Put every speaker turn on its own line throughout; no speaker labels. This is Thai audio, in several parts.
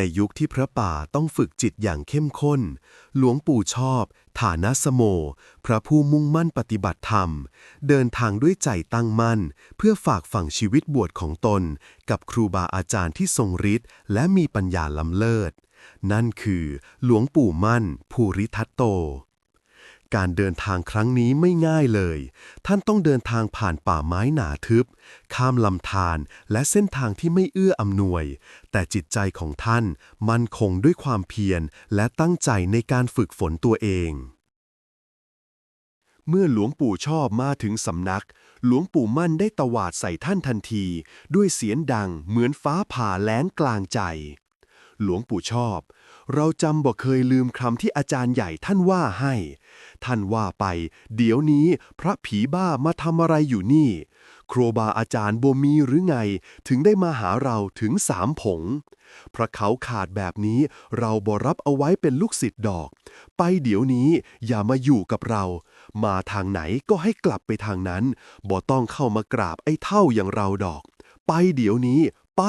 ในยุคที่พระป่าต้องฝึกจิตอย่างเข้มข้น หลวงปู่ชอบ ฐานะสโม พระผู้มุ่งมั่นปฏิบัติธรรม เดินทางด้วยใจตั้งมั่น เพื่อฝากฝังชีวิตบวชของตน กับครูบาอาจารย์ที่ทรงฤทธิ์และมีปัญญาล้ำเลิศ นั่นคือ หลวงปู่มั่น ภูริทัตโต การเดินทางครั้งนี้ไม่ง่ายเลย ท่านต้องเดินทางผ่านป่าไม้หนาทึบ ข้ามลำธารและเส้นทางที่ไม่เอื้ออำนวย แต่จิตใจของท่านมั่นคงด้วยความเพียรและตั้งใจในการฝึกฝนตัวเองเมื่อหลวงปู่ชอบมาถึงสำนัก หลวงปู่มั่นได้ตวาดใส่ท่านทันที ด้วยเสียงดังเหมือนฟ้าผ่าแล้งกลางใจ หลวงปู่ชอบ เราจำบ่เคยลืมคำที่อาจารย์ใหญ่ท่านว่าให้ ท่านว่าไป เดี๋ยวนี้พระผีบ้ามาทำอะไรอยู่นี่ ครบาอาจารย์บ่มีหรือไง ถึงได้มาหาเราถึงสามผง พระเขาขาดแบบนี้เราบ่รับเอาไว้เป็นลูกศิษย์ดอก ไปเดี๋ยวนี้อย่ามาอยู่กับเรา มาทางไหนก็ให้กลับไปทางนั้นบ่ต้องเข้ามากราบไอ้เท่าอย่างเราดอก ไปเดี๋ยวนี้ไป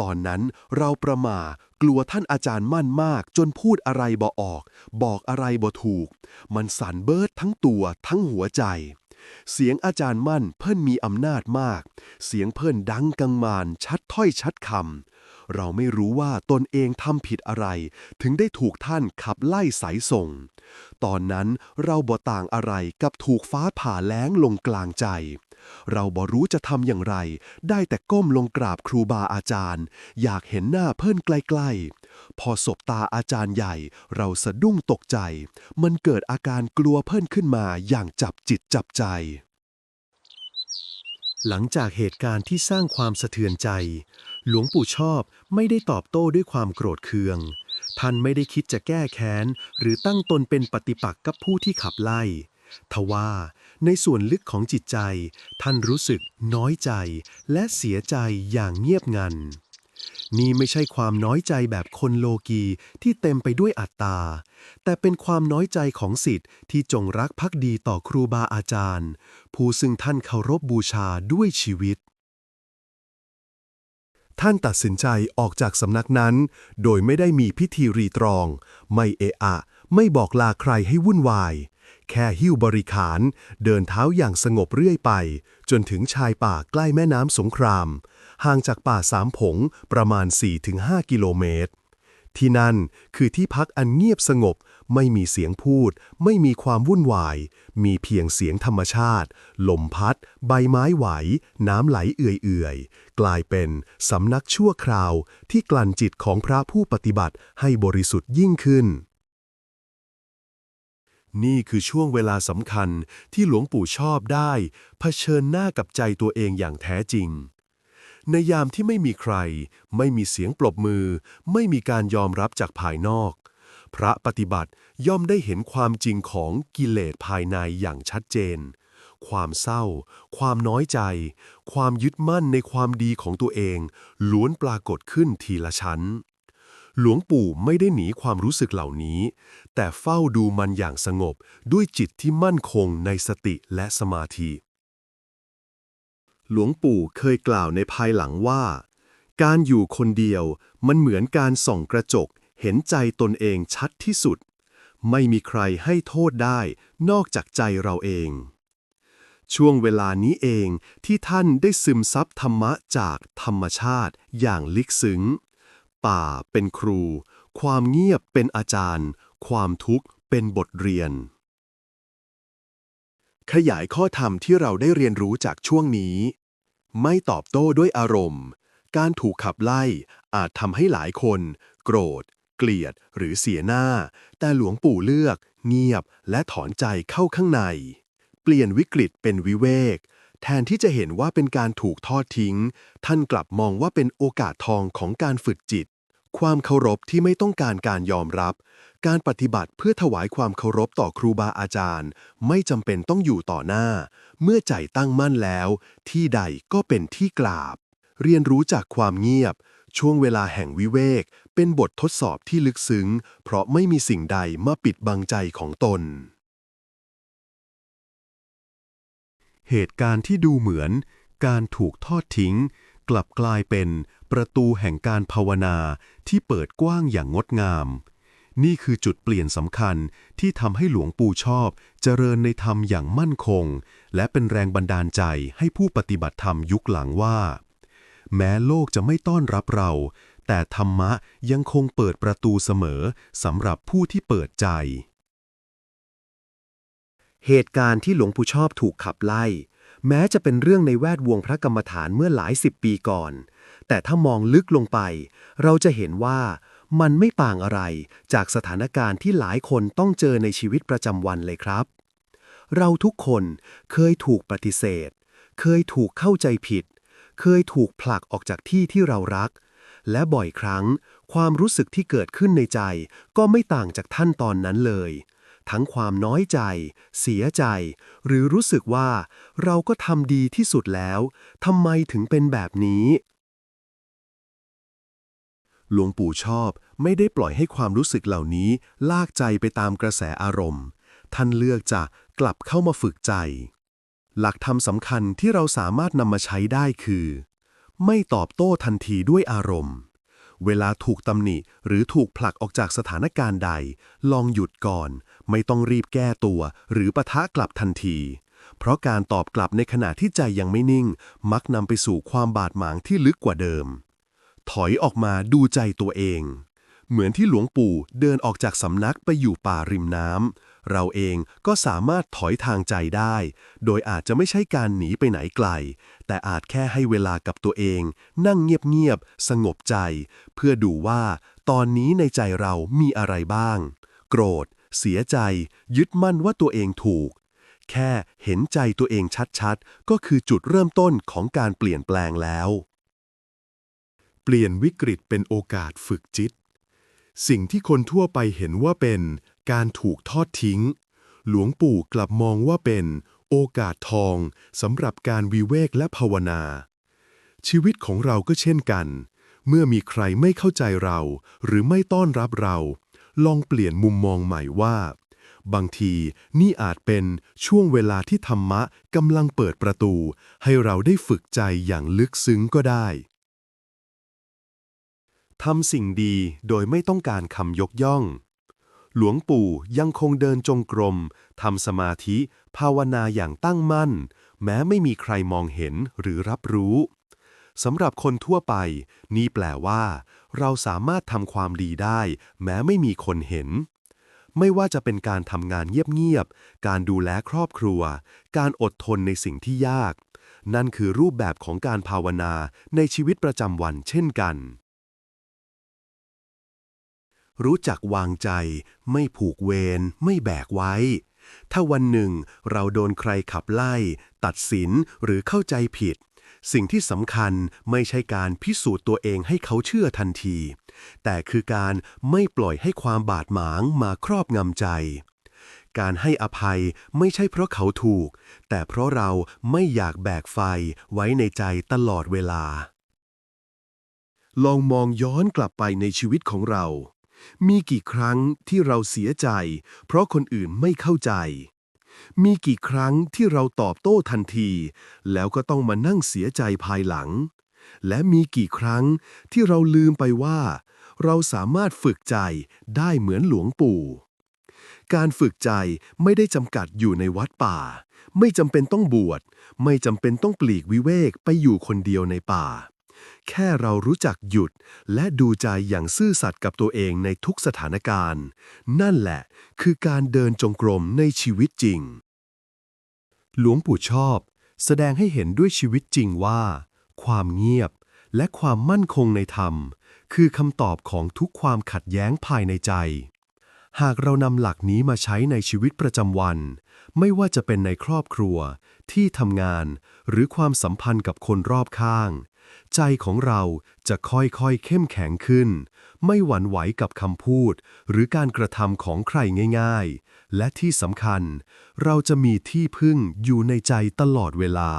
ตอนนั้นเราประหม่ากลัวท่านอาจารย์มั่นมาก จนพูดอะไรบ่ออก บอกอะไรบ่ถูก มันสั่นเบิดทั้งตัวทั้งหัวใจ เสียงอาจารย์มั่นเพิ่นมีอำนาจมาก เสียงเพิ่นดังกังมานชัดถ้อยชัดคำ เราไม่รู้ว่าตนเองทำผิดอะไร ถึงได้ถูกท่านขับไล่สายส่ง ตอนนั้นเราบ่ต่างอะไรกับถูกฟ้าผ่าแล้งลงกลางใจ เราบ่รู้จะทำอย่างไร ได้แต่ก้มลงกราบครูบาอาจารย์ อยากเห็นหน้าเพิ่อนใกล้ ๆ พอสบตาอาจารย์ใหญ่ เราสะดุ้งตกใจ มันเกิดอาการกลัวเพิ่อนขึ้นมาอย่างจับจิตจับใจหลังจากเหตุการณ์ที่สร้างความสะเทือนใจ หลวงปู่ชอบ ไม่ได้ตอบโต้ด้วยความโกรธเคือง ท่านไม่ได้คิดจะแก้แค้น หรือตั้งตนเป็นปฏิปักษ์กับผู้ที่ขับไล่ ทว่าในส่วนลึกของจิตใจ ท่านรู้สึกน้อยใจ และเสียใจอย่างเงียบงัน นี่ไม่ใช่ความน้อยใจแบบคนโลกีที่เต็มไปด้วยอัตตา แต่เป็นความน้อยใจของสิทธิ์ที่จงรักภักดีต่อครูบาอาจารย์ ผู้ซึ่งท่านเคารพบูชาด้วยชีวิต ท่านตัดสินใจออกจากสำนักนั้น โดยไม่ได้มีพิธีรีตรอง ไม่เอะอะ ไม่บอกลาใครให้วุ่นวาย แค่หิ้วบริขาร เดินเท้าอย่างสงบเรื่อยไป จนถึงชายป่าใกล้แม่น้ำสงคราม ห่างจากป่าสามผงประมาณ 4-5 กิโลเมตร ที่นั่นคือที่พักอันเงียบสงบ ไม่มีเสียงพูด ไม่มีความวุ่นวาย มีเพียงเสียงธรรมชาติ ลมพัด ใบไม้ไหว น้ำไหลเอื่อยๆ กลายเป็นสำนักชั่วคราวที่กลั่นจิตของพระผู้ปฏิบัติให้บริสุทธิ์ยิ่งขึ้น นี่คือช่วงเวลาสำคัญที่หลวงปู่ชอบได้เผชิญหน้ากับใจตัวเองอย่างแท้จริงในยามที่ไม่มีใคร ไม่มีเสียงปรบมือ ไม่มีการยอมรับจากภายนอก พระปฏิบัติย่อมได้เห็นความจริงของกิเลสภายในอย่างชัดเจน ความเศร้า ความน้อยใจ ความยึดมั่นในความดีของตัวเอง ล้วนปรากฏขึ้นทีละชั้น หลวงปู่ไม่ได้หนีความรู้สึกเหล่านี้ แต่เฝ้าดูมันอย่างสงบด้วยจิตที่มั่นคงในสติและสมาธิ หลวงปู่เคยกล่าวในภายหลังว่า การอยู่คนเดียวมันเหมือนการส่องกระจก เห็นใจตนเองชัดที่สุด ไม่มีใครให้โทษได้นอกจากใจเราเอง ช่วงเวลานี้เองที่ท่านได้ซึมซับธรรมะจากธรรมชาติอย่างลึกซึ้ง ป่าเป็นครู ความเงียบเป็นอาจารย์ ความทุกข์เป็นบทเรียน ขยายข้อธรรมที่เราได้เรียนรู้จากช่วงนี้ ไม่ตอบโต้ด้วยอารมณ์ การถูกขับไล่อาจทำให้หลายคน โกรธ เกลียดหรือเสียหน้า แต่หลวงปู่เลือก เงียบและถอนใจเข้าข้างใน เปลี่ยนวิกฤตเป็นวิเวก แทนที่จะเห็นว่าเป็นการถูกทอดทิ้ง ท่านกลับมองว่าเป็นโอกาสทองของการฝึกจิต ความเคารพที่ไม่ต้องการการยอมรับ การปฏิบัติเพื่อถวายความเคารพต่อครูบาอาจารย์ ไม่จำเป็นต้องอยู่ต่อหน้า เมื่อใจตั้งมั่นแล้ว ที่ใดก็เป็นที่กราบ เรียนรู้จากความเงียบช่วงเวลาแห่งวิเวก เป็นบททดสอบที่ลึกซึ้ง เพราะไม่มีสิ่งใดมาปิดบังใจของตน เหตุการณ์ที่ดูเหมือน การถูกทอดทิ้ง กลับกลายเป็นประตูแห่งการภาวนาที่เปิดกว้างอย่างงดงาม นี่คือจุดเปลี่ยนสำคัญที่ทำให้หลวงปู่ชอบ เจริญในธรรมอย่างมั่นคง และเป็นแรงบันดาลใจให้ผู้ปฏิบัติธรรมยุคหลังว่า แม้โลกจะไม่ต้อนรับเรา แต่ธรรมะยังคงเปิดประตูเสมอสำหรับผู้ที่เปิดใจ
เหตุการณ์ที่หลวงปู่ชอบถูกขับไล่ แม้จะเป็นเรื่องในแวดวงพระกรรมฐานเมื่อหลายสิบปีก่อน แต่ถ้ามองลึกลงไป เราจะเห็นว่ามันไม่ต่างอะไรจากสถานการณ์ที่หลายคนต้องเจอในชีวิตประจำวันเลยครับ เราทุกคนเคยถูกปฏิเสธ เคยถูกเข้าใจผิด เคยถูกผลักออกจากที่ที่เรารัก และบ่อยครั้ง ความรู้สึกที่เกิดขึ้นในใจ ก็ไม่ต่างจากท่านตอนนั้นเลย ทั้งความน้อยใจ เสียใจ หรือรู้สึกว่า เราก็ทำดีที่สุดแล้วทำไมถึงเป็นแบบนี้
หลวงปู่ชอบไม่ได้ปล่อยให้ความรู้สึกเหล่านี้ ลากใจไปตามกระแสอารมณ์ ท่านเลือกจะกลับเข้ามาฝึกใจ หลักธรรมสำคัญที่เราสามารถนำมาใช้ได้คือ ไม่ตอบโต้ทันทีด้วยอารมณ์ เวลาถูกตำหนิหรือถูกผลักออกจากสถานการณ์ใด ลองหยุดก่อน ไม่ต้องรีบแก้ตัว หรือปะทะกลับทันที เพราะการตอบกลับในขณะที่ใจยังไม่นิ่ง มักนำไปสู่ความบาดหมางที่ลึกกว่าเดิม ถอยออกมาดูใจตัวเอง เหมือนที่หลวงปู่เดินออกจากสำนักไปอยู่ป่าริมน้ำ เราเองก็สามารถถอยทางใจได้ โดยอาจจะไม่ใช่การหนีไปไหนไกล แต่อาจแค่ให้เวลากับตัวเอง นั่งเงียบๆ สงบใจ เพื่อดูว่าตอนนี้ในใจเรามีอะไรบ้าง โกรธ เสียใจ ยึดมั่นว่าตัวเองถูก แค่เห็นใจตัวเองชัดๆ ก็คือจุดเริ่มต้นของการเปลี่ยนแปลงแล้ว เปลี่ยนวิกฤตเป็นโอกาสฝึกจิต สิ่งที่คนทั่วไปเห็นว่าเป็น การถูกทอดทิ้ง หลวงปู่กลับมองว่าเป็นโอกาสทองสำหรับการวิเวกและภาวนา ชีวิตของเราก็เช่นกัน เมื่อมีใครไม่เข้าใจเรา หรือไม่ต้อนรับเรา ลองเปลี่ยนมุมมองใหม่ว่า บางทีนี่อาจเป็นช่วงเวลาที่ธรรมะกำลังเปิดประตู ให้เราได้ฝึกใจอย่างลึกซึ้งก็ได้ทำสิ่งดีโดยไม่ต้องการคำยกย่อง หลวงปู่ยังคงเดินจงกรมทำสมาธิ ภาวนาอย่างตั้งมั่น แม้ไม่มีใครมองเห็นหรือรับรู้สำหรับคนทั่วไป นี่แปลว่า เราสามารถทำความดีได้ แม้ไม่มีคนเห็น ไม่ว่าจะเป็นการทำงานเงียบๆ การดูแลครอบครัว การอดทนในสิ่งที่ยาก นั่นคือรูปแบบของการภาวนาในชีวิตประจำวันเช่นกัน รู้จักวางใจ ไม่ผูกเวร ไม่แบกไว้ ถ้าวันหนึ่งเราโดนใครขับไล่ ตัดสินหรือเข้าใจผิด สิ่งที่สำคัญไม่ใช่การพิสูจน์ตัวเองให้เขาเชื่อทันที แต่คือการไม่ปล่อยให้ความบาดหมางมาครอบงำใจการให้อภัยไม่ใช่เพราะเขาถูก แต่เพราะเราไม่อยากแบกไฟไว้ในใจตลอดเวลา ลองมองย้อนกลับไปในชีวิตของเรา มีกี่ครั้งที่เราเสียใจ เพราะคนอื่นไม่เข้าใจ มีกี่ครั้งที่เราตอบโต้ทันที แล้วก็ต้องมานั่งเสียใจภายหลัง และมีกี่ครั้งที่เราลืมไปว่า เราสามารถฝึกใจได้เหมือนหลวงปู่ การฝึกใจไม่ได้จำกัดอยู่ในวัดป่า ไม่จำเป็นต้องบวช ไม่จำเป็นต้องปลีกวิเวกไปอยู่คนเดียวในป่า แค่เรารู้จักหยุดและดูใจอย่างซื่อสัตย์กับตัวเองในทุกสถานการณ์ นั่นแหละคือการเดินจงกรมในชีวิตจริง หลวงปู่ชอบ แสดงให้เห็นด้วยชีวิตจริงว่า ความเงียบและความมั่นคงในธรรม คือคำตอบของทุกความขัดแย้งภายในใจ หากเรานำหลักนี้มาใช้ในชีวิตประจำวัน ไม่ว่าจะเป็นในครอบครัว ที่ทำงาน หรือความสัมพันธ์กับคนรอบข้าง ใจของเราจะค่อยๆเข้มแข็งขึ้น ไม่หวั่นไหวกับคำพูด หรือการกระทำของใครง่าย ๆ และที่สำคัญ เราจะมีที่พึ่งอยู่ในใจตลอดเวลา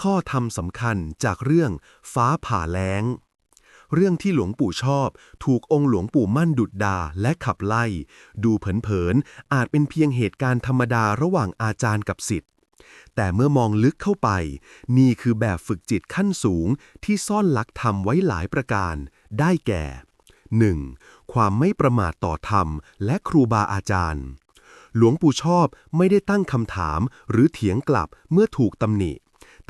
ข้อธรรมสำคัญจากเรื่องฟ้าผ่าแล้ง เรื่องที่หลวงปู่ชอบ ถูกองค์หลวงปู่มั่นดุดดาและขับไล่ ดูเผินๆอาจเป็นเพียงเหตุการณ์ธรรมดาระหว่างอาจารย์กับศิษย์
แต่เมื่อมองลึกเข้าไป นี่คือแบบฝึกจิตขั้นสูงที่ซ่อนหลักธรรมไว้หลายประการ ได้แก่ 1. ความไม่ประมาทต่อธรรม และครูบาอาจารย์ หลวงปู่ชอบไม่ได้ตั้งคำถามหรือเถียงกลับเมื่อถูกตำหนิ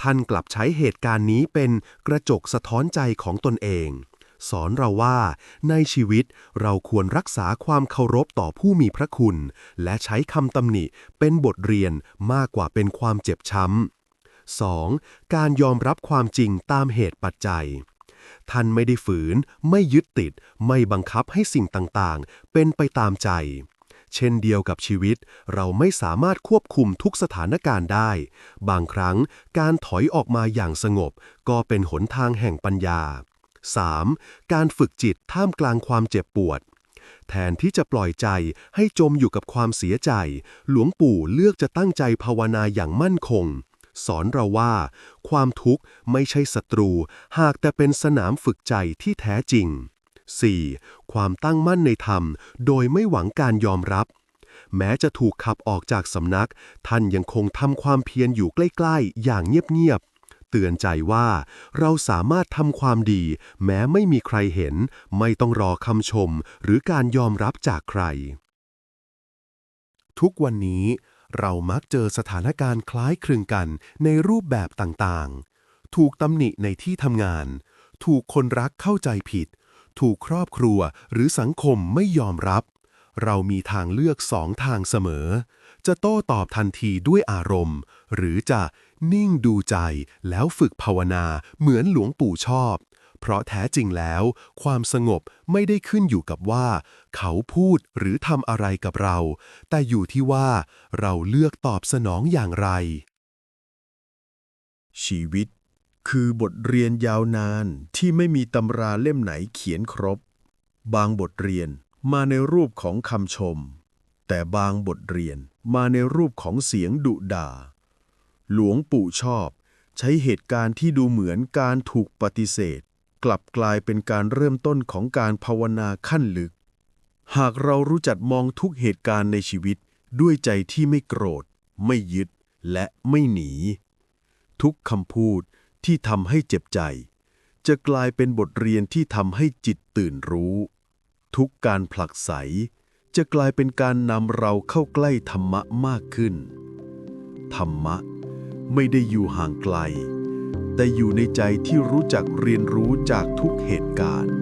ท่านกลับใช้เหตุการณ์นี้เป็นกระจกสะท้อนใจของตนเอง สอนเราว่า ในชีวิตเราควรรักษาความเคารพต่อผู้มีพระคุณ และใช้คำตำหนิเป็นบทเรียนมากกว่าเป็นความเจ็บช้ำ 2. การยอมรับความจริงตามเหตุปัจจัย ท่านไม่ได้ฝืน ไม่ยึดติด ไม่บังคับให้สิ่งต่างๆ เป็นไปตามใจเช่นเดียวกับชีวิต เราไม่สามารถควบคุมทุกสถานการณ์ได้ บางครั้งการถอยออกมาอย่างสงบ ก็เป็นหนทางแห่งปัญญา 3. การฝึกจิตท่ามกลางความเจ็บปวด แทนที่จะปล่อยใจให้จมอยู่กับความเสียใจ หลวงปู่เลือกจะตั้งใจภาวนาอย่างมั่นคง สอนเราว่า ความทุกข์ไม่ใช่ศัตรู หากแต่เป็นสนามฝึกใจที่แท้จริง 4. ความตั้งมั่นในธรรม โดยไม่หวังการยอมรับ แม้จะถูกขับออกจากสำนัก ท่านยังคงทำความเพียรอยู่ใกล้ ๆ อย่างเงียบ ๆ เตือนใจว่า เราสามารถทำความดี แม้ไม่มีใครเห็น ไม่ต้องรอคำชม หรือการยอมรับจากใคร ทุกวันนี้ เรามักเจอสถานการณ์คล้ายคลึงกันในรูปแบบต่างๆ ถูกตำหนิในที่ทำงาน ถูกคนรักเข้าใจผิด ถูกครอบครัวหรือสังคมไม่ยอมรับ เรามีทางเลือกสองทางเสมอ จะโต้ตอบทันทีด้วยอารมณ์ หรือจะนิ่งดูใจแล้วฝึกภาวนาเหมือนหลวงปู่ชอบ เพราะแท้จริงแล้ว ความสงบไม่ได้ขึ้นอยู่กับว่า เขาพูดหรือทำอะไรกับเรา แต่อยู่ที่ว่าเราเลือกตอบสนองอย่างไร
ชีวิตคือบทเรียนยาวนานที่ไม่มีตำราเล่มไหนเขียนครบ บางบทเรียน มาในรูปของคำชม แต่บางบทเรียนมาในรูปของเสียงดุด่า หลวงปู่ชอบ ใช้เหตุการณ์ที่ดูเหมือนการถูกปฏิเสธ กลับกลายเป็นการเริ่มต้นของการภาวนาขั้นลึก หากเรารู้จักมองทุกเหตุการณ์ในชีวิตด้วยใจที่ไม่โกรธ ไม่ยึด และไม่หนี ทุกคำพูดที่ทำให้เจ็บใจ จะกลายเป็นบทเรียนที่ทำให้จิตตื่นรู้ ทุกการผลักไส จะกลายเป็นการนำเราเข้าใกล้ธรรมะมากขึ้น ธรรมะไม่ได้อยู่ห่างไกล แต่อยู่ในใจที่รู้จักเรียนรู้จากทุกเหตุการณ์